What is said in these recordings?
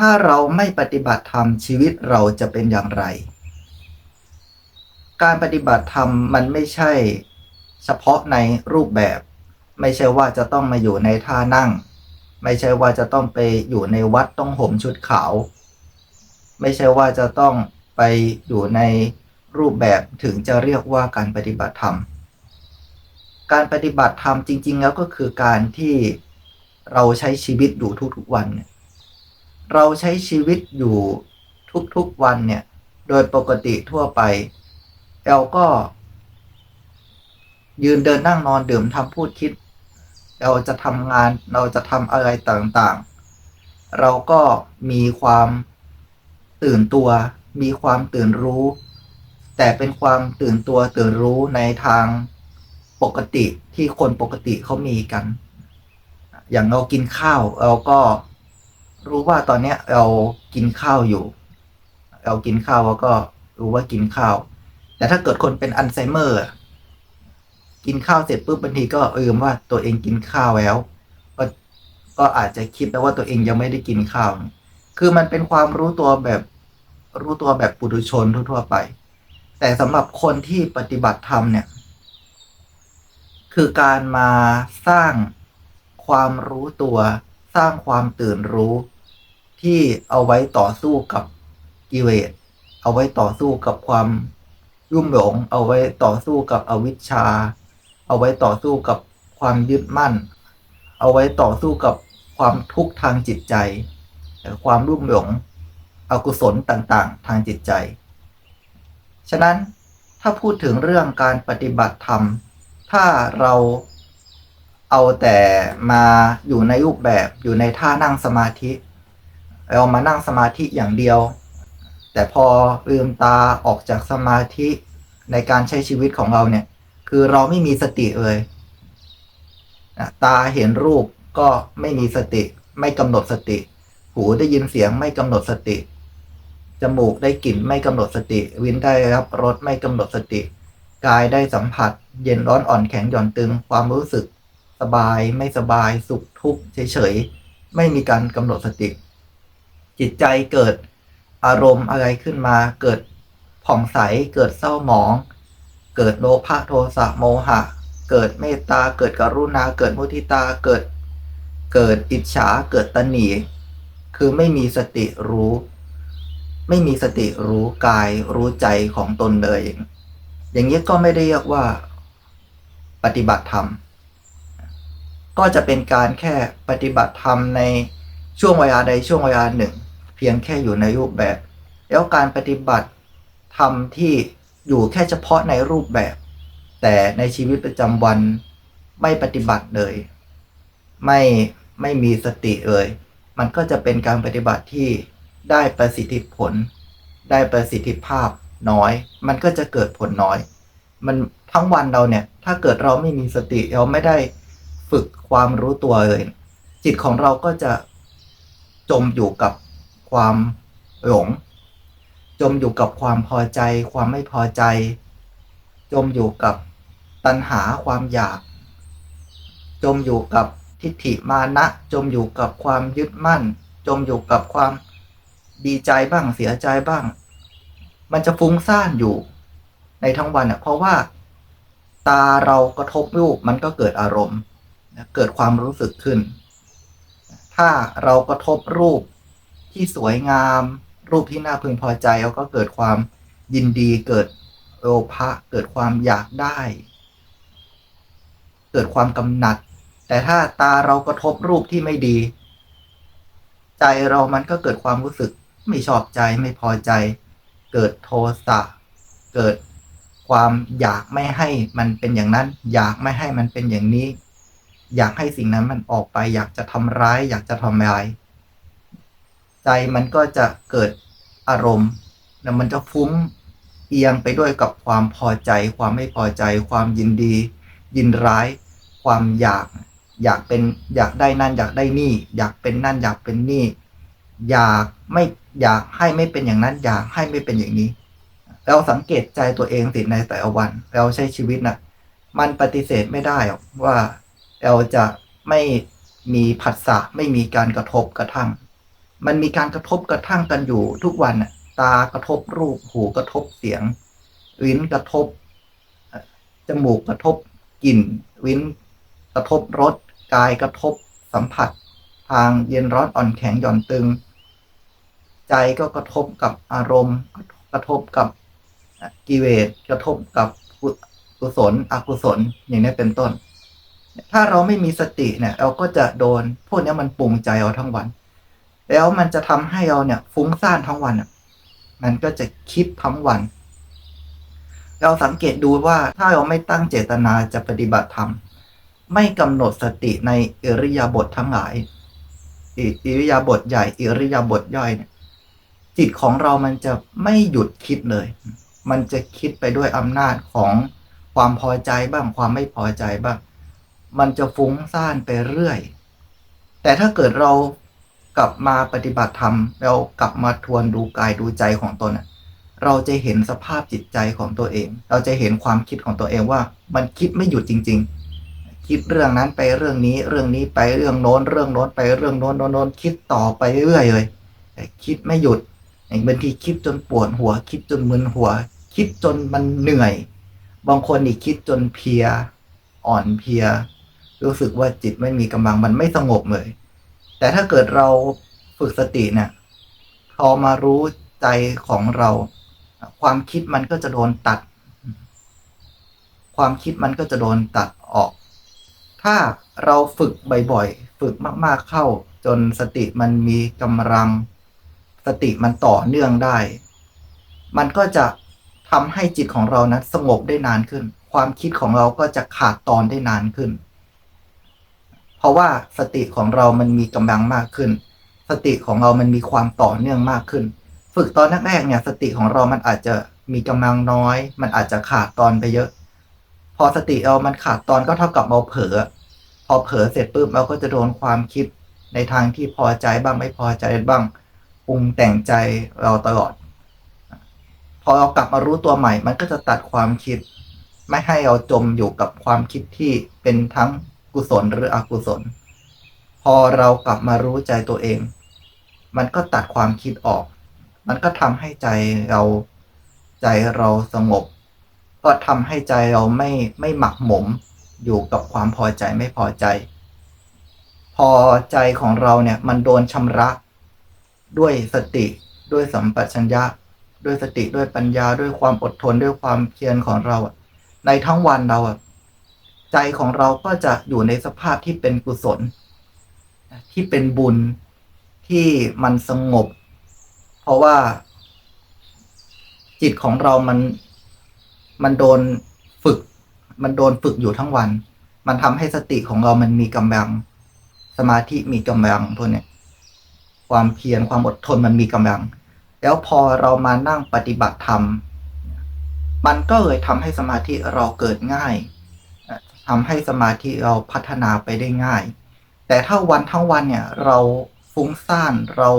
ถ้าเราไม่ปฏิบัติธรรมชีวิตเราจะเป็นอย่างไร การปฏิบัติธรรมมันไม่ใช่ เฉพาะในรูปแบบ ไม่ใช่ว่าจะต้องมาอยู่ในท่านั่ง ไม่ใช่ว่าจะต้องไปอยู่ในวัดต้องห่มชุดขาว ไม่ใช่ว่าจะต้องไปอยู่ในรูปแบบถึงจะเรียกว่าการปฏิบัติธรรม การปฏิบัติธรรมจริง ๆ แล้วก็คือการที่เราใช้ชีวิตอยู่ทุกๆวันเนี่ย เราใช้ชีวิตอยู่ทุกๆวันเนี่ย โดยปกติทั่วไปเราก็ ยืนเดินนั่งนอนดื่มทำพูดคิด เราจะทำงานเราจะทำอะไรต่างๆ เราก็มีความตื่นตัว มีความตื่นรู้ แต่เป็นความตื่นตัวตื่นรู้ในทางปกติที่คนปกติเขามีกัน อย่างเรากินข้าวเราก็ รู้ว่าตอนเนี้ยเรากินข้าวอยู่ เรากินข้าวเราก็รู้ว่ากินข้าว แต่ถ้าเกิดคนเป็นอัลไซเมอร์กินข้าวเสร็จปุ๊บบางทีก็ลืมว่าตัวเองกินข้าวแล้ว ก็ก็อาจจะคิดแล้วว่าตัวเองยังไม่ได้กินข้าว คือมันเป็นความรู้ตัวแบบรู้ตัวแบบปุถุชนทั่วๆไป แต่สำหรับคนที่ปฏิบัติธรรมเนี่ย คือการมาสร้างความรู้ตัว สร้างความตื่นรู้ ที่เอาไว้ต่อสู้กับกิเลสเอาไว้ต่อสู้กับความยุ่งหลง เอาไว้ต่อสู้กับอวิชชา เอาไว้ต่อสู้กับความยึดมั่น เอาไว้ต่อสู้กับความทุกข์ทางจิตใจ ความรุ่มหลงอกุศลต่างๆ ทางจิตใจ ฉะนั้นถ้าพูดถึงเรื่องการปฏิบัติธรรม ถ้าเราเอาแต่มาอยู่ในรูปแบบอยู่ในท่านั่งสมาธิ เรามานั่งสมาธิอย่างเดียว แต่พอลืมตาออกจากสมาธิในการใช้ชีวิตของเราเนี่ย คือเราไม่มีสติเลยตาเห็นรูปก็ไม่มีสติ ไม่กำหนดสติ หูได้ยินเสียงไม่กำหนดสติ จมูกได้กลิ่นไม่กำหนดสติวินได้รับรสไม่กำหนดสติ กายได้สัมผัส เย็นร้อนอ่อนแข็งหย่อนตึง ความรู้สึก สบายไม่สบายสุขทุกข์เฉยๆไม่มีการกำหนดสติ จิตใจเกิดอารมณ์อะไรขึ้นมา เกิดผ่องใส เกิดเศร้าหมอง เกิดโลภะโทสะโมหะ เกิดเมตตา เกิดกรุณา เกิดมุทิตา เกิด เกิดอิจฉา เกิดตนี คือไม่มีสติรู้ ไม่มีสติรู้กายรู้ใจของตนเลย อย่างนี้ก็ไม่ได้เรียกว่าปฏิบัติธรรม ก็จะเป็นการแค่ปฏิบัติธรรมในช่วงเวลาใดช่วงเวลาหนึ่ง เพียงแค่อยู่ในรูปแบบ แล้วการปฏิบัติธรรมที่อยู่แค่เฉพาะในรูปแบบ แต่ในชีวิตประจำวันไม่ปฏิบัติเลย ไม่ไม่มีสติเลยมันก็จะเป็นการปฏิบัติที่ได้ประสิทธิผล ได้ประสิทธิภาพน้อย มันก็จะเกิดผลน้อย มันทั้งวันเราเนี่ย ถ้าเกิดเราไม่มีสติเราไม่ได้ฝึกความรู้ตัวเลย จิตของเราก็จะจมอยู่กับ ความหลง จมอยู่กับความพอใจ ความไม่พอใจ จมอยู่กับตัณหาความอยาก จมอยู่กับทิฏฐิมานะ จมอยู่กับความยึดมั่น จมอยู่กับความดีใจบ้างเสียใจบ้าง มันจะฟุ้งซ่านอยู่ในทั้งวันอะเพราะว่าตาเรากระทบรูปมันก็เกิดอารมณ์ เกิดความรู้สึกขึ้น ถ้าเรากระทบรูป ที่สวยงาม รูปที่น่าพึงพอใจเราก็เกิดความยินดีเกิดโลภะเกิดความอยากได้ เกิดความกำหนัด แต่ถ้าตาเรากระทบรูปที่ไม่ดี ใจเรามันก็เกิดความรู้สึกไม่ชอบใจไม่พอใจ เกิดโทสะเกิดความอยากไม่ให้มันเป็นอย่างนั้น อยากไม่ให้มันเป็นอย่างนี้ อยากให้สิ่งนั้นมันออกไป อยากจะทำร้าย อยากจะทำลาย ใจมันก็จะเกิดอารมณ์แล้วมันจะฟุ้งเอียงไปด้วยกับความพอใจ ความไม่พอใจ ความยินดี ยินร้าย ความอยาก อยากเป็นอยากได้นั่นอยากได้นี่ อยากเป็นนั่นอยากเป็นนี่ อยากไม่อยากให้ไม่เป็นอย่างนั้น อยากให้ไม่เป็นอย่างนี้ เราสังเกตใจตัวเองสิในแต่ละวัน เราใช้ชีวิตนะ่ะมันปฏิเสธไม่ได้ว่าเราจะไม่มีผัสสะไม่มีการกระทบกระทั่ง มันมีการกระทบกระทั่งกันอยู่ทุกวันน่ะตากระทบรูปหูกระทบเสียงลิ้นกระทบจมูกกระทบกลิ่นลิ้นกระทบรสกายกระทบสัมผัส ทางเย็นร้อนอ่อนแข็งหย่อนตึง ใจก็กระทบกับอารมณ์ กระทบกับกิเลสกระทบกับกุกุศลอกุศลอย่างนี้เป็นต้น ถ้าเราไม่มีสติเนี่ย เราก็จะโดนพวกนี้มันปรุงใจเราทั้งวัน แล้วมันจะทำให้เราเนี่ย ฟุ้งซ่านทั้งวันมันก็จะคิดทั้งวัน เราสังเกตดูว่าถ้าเราไม่ตั้งเจตนาจะปฏิบัติธรรมไม่กำหนดสติในอิริยาบถททั้งหลายอิริยาบถใหญ่อิริยาบถย่อยเนี่ยจิตของเรามันจะไม่หยุดคิดเลย มันจะคิดไปด้วยอำนาจของความพอใจบ้างความไม่พอใจบ้าง มันจะฟุ้งซ่านไปเรื่อย แต่ถ้าเกิดเรา กลับมาปฏิบัติธรรมเรากลับมาทวนดูกายดูใจของตนเราจะเห็นสภาพจิตใจของตัวเอง เราจะเห็นความคิดของตัวเองว่า มันคิดไม่หยุดจริง ๆ คิดเรื่องนั้นไปเรื่องนี้เรื่องนี้ไปเรื่องโน้น เรื่องโน้นไปเรื่องโน้นโน้นโน้นคิดต่อไปเรื่อยเลยคิดไม่หยุดอย่างบางทีคิดจนปวดหัว คิดจนมึนหัว คิดจนมันเหนื่อย บางคนอีกคิดจนเพลีย อ่อนเพลีย รู้สึกว่าจิตไม่มีกำลังมันไม่สงบเลย แต่ถ้าเกิดเราฝึกสติเนี่ยพอมารู้ใจของเรา ความคิดมันก็จะโดนตัด ความคิดมันก็จะโดนตัดออก ถ้าเราฝึกบ่อยๆ ฝึกมากๆเข้า จนสติมันมีกำลัง สติมันต่อเนื่องได้ มันก็จะทำให้จิตของเรานั้นสงบได้นานขึ้น ความคิดของเราก็จะขาดตอนได้นานขึ้น เพราะว่าสติของเรามันมีกำลังมากขึ้น สติของเรามันมีความต่อเนื่องมากขึ้น ฝึกตอนแรกๆเนี่ย สติของเรามันอาจจะมีกำลังน้อย มันอาจจะขาดตอนไปเยอะ พอสติเรามันขาดตอนก็เท่ากับเราเผลอพอเผลอเสร็จปุ๊บเราก็จะโดนความคิดในทางที่พอใจบ้างไม่พอใจบ้างปรุงแต่งใจเราตลอด พอเรากลับมารู้ตัวใหม่ มันก็จะตัดความคิด ไม่ให้เราจมอยู่กับความคิดที่เป็นทั้ง กุศลหรืออกุศล พอเรากลับมารู้ใจตัวเอง มันก็ตัดความคิดออก มันก็ทำให้ใจเราใจเราสงบ ก็ทำให้ใจเราไม่ไม่หมักหมมอยู่กับความพอใจไม่พอใจ พอใจของเราเนี่ยมันโดนชำระด้วยสติด้วยสัมปชัญญะ ด้วยสติด้วยปัญญาด้วยความอดทนด้วยความเพียรของเราในทั้งวันเราอะ ใจของเราก็จะอยู่ในสภาพที่เป็นกุศล ที่เป็นบุญที่มันสงบ เพราะว่า จิตของเรามันมันโดนฝึก มันโดนฝึกอยู่ทั้งวัน มันทำให้สติของเรามันมีกำลัง สมาธิมีกำลังพวกเนี้ยความเพียรความอดทนมันมีกำลัง แล้วพอเรามานั่งปฏิบัติธรรม มันก็เลยทำให้สมาธิเราเกิดง่าย ทำให้สมาธิเราพัฒนาไปได้ง่าย แต่ถ้าวันทั้งวันเนี่ยเราฟุ้งซ่านเรา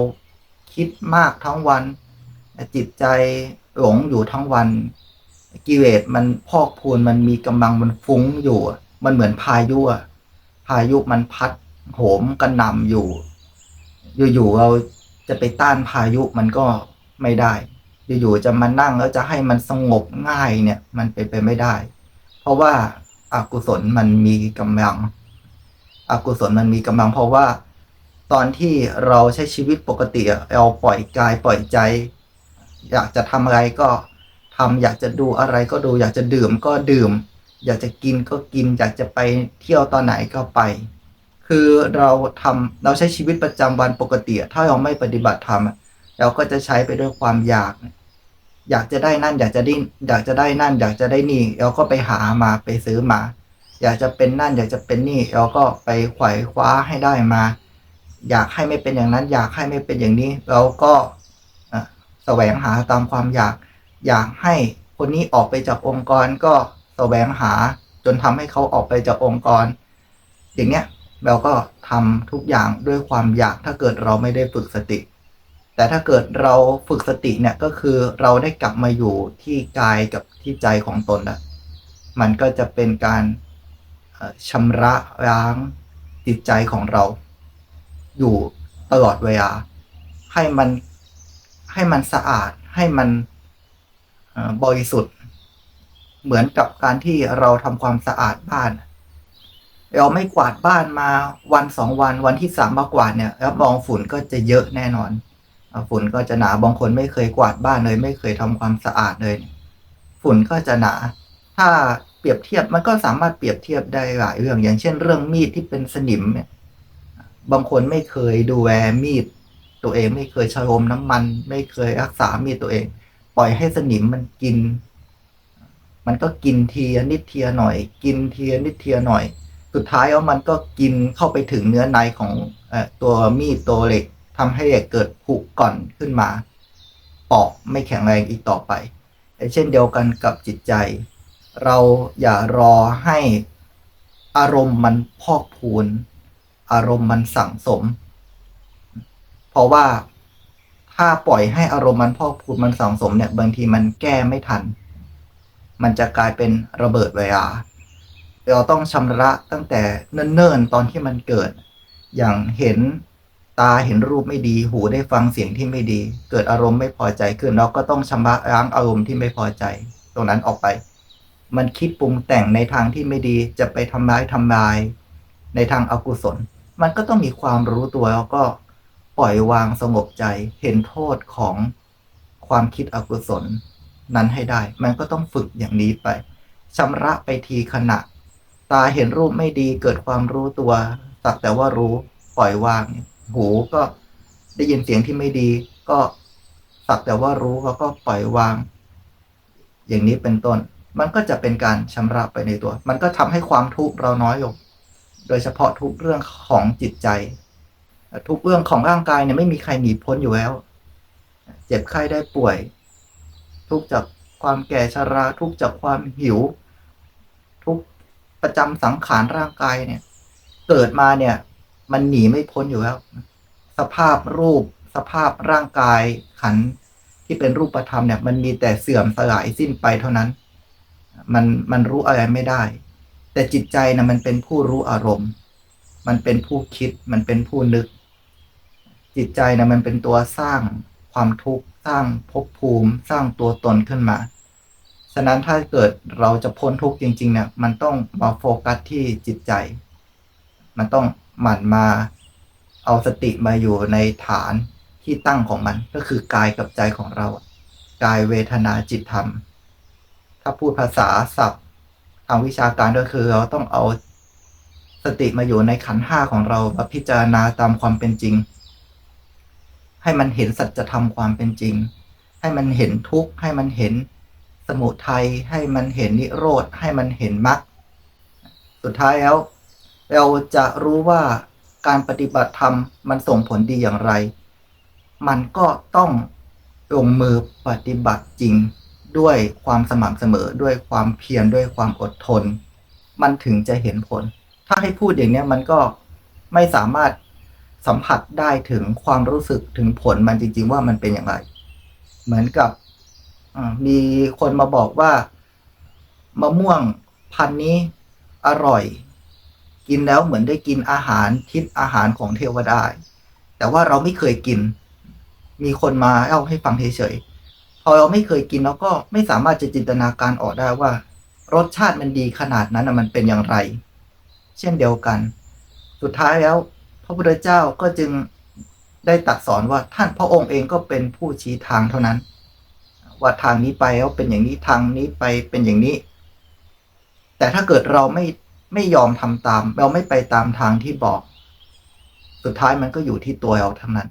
คิดมากทั้งวัน จิตใจหลงอยู่ทั้งวันกิเลสมันพอกพูนมันมีกำลังมันฟุ้งอยู่ มันเหมือนพายุอะพายุมันพัดโหมกระหน่ำอยู่ อยู่ๆเราจะไปต้านพายุมันก็ไม่ได้ อยู่ๆจะมานั่งแล้วจะให้มันสงบง่ายเนี่ย มันเป็นไปไม่ได้ เพราะว่า อกุศลมันมีกำลัง อกุศลมันมีกำลัง เพราะว่า ตอนที่เราใช้ชีวิตปกติเราปล่อยกายปล่อยใจ อยากจะทำอะไรก็ทำอยากจะดูอะไรก็ดู อยากจะดื่มก็ดื่ม อยากจะกินก็กิน อยากจะไปเที่ยวตอนไหนก็ไป คือเราทำเราใช้ชีวิตประจำวันปกติ ถ้าเราไม่ปฏิบัติธรรมเราก็จะใช้ไปด้วยความอยาก อยากจะได้นั่น อยากจะได้อยากจะได้นั่น อยากจะได้นี่เราก็ไปหามาไปซื้อมา อยากจะเป็นนั่น อยากจะเป็นนี่เราก็ไปไขว่คว้าให้ได้มา อยากให้ไม่เป็นอย่างนั้น อยากให้ไม่เป็นอย่างนี้เราก็แสวงหาตามความอยาก อยากให้คนนี้ออกไปจากองค์กรก็แสวงหาจนทำให้เขาออกไปจากองค์กร อย่างเนี้ยเราก็ทำทุกอย่างด้วยความอยากถ้าเกิดเราไม่ได้ฝึกสติ แต่ถ้าเกิดเราฝึกสติเนี่ยก็คือเราได้กลับมาอยู่ที่กายกับที่ใจของตนแล้วมันก็จะเป็นการชำระล้างจิตใจของเรา อยู่ตลอดเวลาให้มันให้มันสะอาดให้มันบริสุทธิ์ เหมือนกับการที่เราทำความสะอาดบ้าน เราไม่กวาดบ้านมาวันสองวันวันที่สามมากวาดเนี่ยรับรองฝุ่นก็จะเยอะแน่นอน ฝุ่นก็จะหนาบางคนไม่เคยกวาดบ้านเลย ไม่เคยทำความสะอาดเลย ฝุ่นก็จะหนา ถ้าเปรียบเทียบมันก็สามารถเปรียบเทียบได้หลายเรื่อง อย่างเช่น เรื่องมีดที่เป็นสนิมเนี่ยบางคนไม่เคยดูแลมีด ตัวเองไม่เคยชโลมน้ำมัน ไม่เคยรักษามีดตัวเอง ปล่อยให้สนิมมันกิน มันก็กินเทีละนิดเทีละหน่อย กินเทีละนิดเทีละหน่อย สุดท้ายแล้วมันก็กินเข้าไปถึงเนื้อในของอตัวมีดตัวเหล็ก ทำให้เกเกิดผุก่อนขึ้นมาปอกไม่แข็งแรงอีกต่อไป เช่นเดียวกันกับจิตใจ เราอย่ารอให้อารมณ์มันพอกพูน อารมณ์มันสั่งสม เพราะว่าถ้าปล่อยให้อารมณ์มันพอกพูนมันสั่งสมเนี่ยบางทีมันแก้ไม่ทัน มันจะกลายเป็นระเบิดเวลาเราต้องชำระตั้งแต่เนิ่นๆตอนที่มันเกิด อย่างเห็น ตาเห็นรูปไม่ดี หูได้ฟังเสียงที่ไม่ดี เกิดอารมณ์ไม่พอใจขึ้นเราก็ต้องชำระล้างอารมณ์ที่ไม่พอใจ ตรงนั้นออกไป มันคิดปรุงแต่งในทางที่ไม่ดีจะไปทำร้ายทำลาย ในทางอากุศล มันก็ต้องมีความรู้ตัวแล้วก็ปล่อยวางสงบใจเห็นโทษของความคิดอกุศล นั้นให้ได้ มันก็ต้องฝึกอย่างนี้ไปชำระไปทีขณะ ตาเห็นรูปไม่ดีเกิดความรู้ตัวสักแต่ว่ารู้ปล่อยวางเนี่ย หูก็ได้ยินเสียงที่ไม่ดี ก็สักแต่ว่ารู้เขาก็ปล่อยวาง อย่างนี้เป็นต้น มันก็จะเป็นการชำระไปในตัว มันก็ทำให้ความทุกข์เราน้อยลงโดยเฉพาะทุกเรื่องของจิตใจ ทุกเรื่องของร่างกายเนี่ยไม่มีใครหนีพ้นอยู่แล้ว เจ็บไข้ได้ป่วย ทุกจากความแก่ชรา ทุกจากความหิว ทุกประจำสังขารร่างกายเนี่ย เกิดมาเนี่ย มันหนีไม่พ้นอยู่แล้ว สภาพรูป สภาพร่างกายขันที่เป็นรูปธรรมเนี่ย มันมีแต่เสื่อมสลายสิ้นไปเท่านั้น มันมันรู้อะไรไม่ได้ แต่จิตใจนะมันเป็นผู้รู้อารมณ์ มันเป็นผู้คิด มันเป็นผู้นึก จิตใจนะมันเป็นตัวสร้างความทุกข์สร้างภพภูมิ สร้างตัวตนขึ้นมาฉะนั้นถ้าเกิดเราจะพ้นทุกข์จริง ๆ เนี่ย มันต้องมาโฟกัสที่จิตใจ มันต้อง หมั่นมาเอาสติมาอยู่ในฐานที่ตั้งของมันก็คือกายกับใจของเรา กายเวทนาจิตธรรม ถ้าพูดภาษาศัพท์ทางวิชาการก็คือเราต้องเอาสติมาอยู่ในขันห้าของเรามาพิจารณาตามความเป็นจริง ให้มันเห็นสัจธรรมความเป็นจริง ให้มันเห็นทุกข์ให้มันเห็นสมุทัยให้มันเห็นนิโรธให้มันเห็นมรรคสุดท้ายแล้ว เราจะรู้ว่าการปฏิบัติธรรมมันส่งผลดีอย่างไร มันก็ต้องลงมือปฏิบัติจริงด้วยความสม่ำเสมอด้วยความเพียรด้วยความอดทน มันถึงจะเห็นผล ถ้าให้พูดอย่างนี้มันก็ไม่สามารถสัมผัสได้ถึงความรู้สึกถึงผลมันจริง ๆ ว่ามันเป็นอย่างไร เหมือนกับมีคนมาบอกว่ามะม่วงพันนี้อร่อย กินแล้วเหมือนได้กินอาหารทิพย์อาหารของเทวดา แต่ว่าเราไม่เคยกิน มีคนมาเล่าให้ฟังเฉยๆ พอเราไม่เคยกินเราก็ไม่สามารถจะจินตนาการออกได้ว่า รสชาติมันดีขนาดนั้นมันเป็นอย่างไร เช่นเดียวกัน สุดท้ายแล้ว พระพุทธเจ้าก็จึงได้ตรัสสอนว่าท่านพระองค์เองก็เป็นผู้ชี้ทางเท่านั้น ว่าทางนี้ไปแล้วเป็นอย่างนี้ทางนี้ไปเป็นอย่างนี้ แต่ถ้าเกิดเราไม่ ไม่ยอมทำตาม เราไม่ไปตามทางที่บอก สุดท้ายมันก็อยู่ที่ตัวเราทั้งนั้น